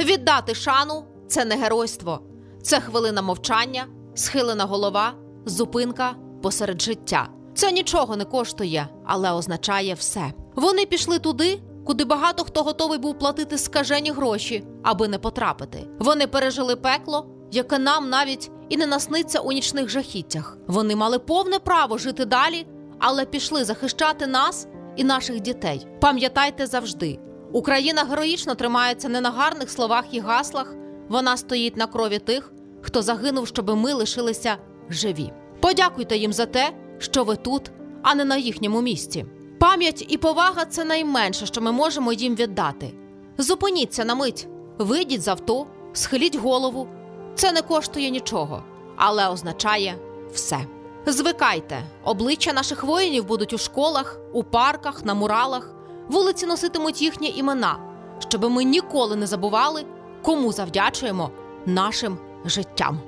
Віддати шану це не геройство, це хвилина мовчання, схилена голова, зупинка посеред життя. Це нічого не коштує, але означає все. Вони пішли туди, куди багато хто готовий був платити скажені гроші, аби не потрапити. Вони пережили пекло, яке нам навіть і не насниться у нічних жахіттях. Вони мали повне право жити далі, але пішли захищати нас і наших дітей. Пам'ятайте завжди, Україна героїчно тримається не на гарних словах і гаслах. Вона стоїть на крові тих, хто загинув, щоби ми лишилися живі. Подякуйте їм за те, що ви тут, а не на їхньому місці. Пам'ять і повага це найменше, що ми можемо їм віддати. Зупиніться на мить, вийдіть з авто, схиліть голову. Це не коштує нічого, але означає все. Звикайте, обличчя наших воїнів будуть у школах, у парках, на муралах. Вулиці носитимуть їхні імена, щоби ми ніколи не забували, кому завдячуємо нашим життям.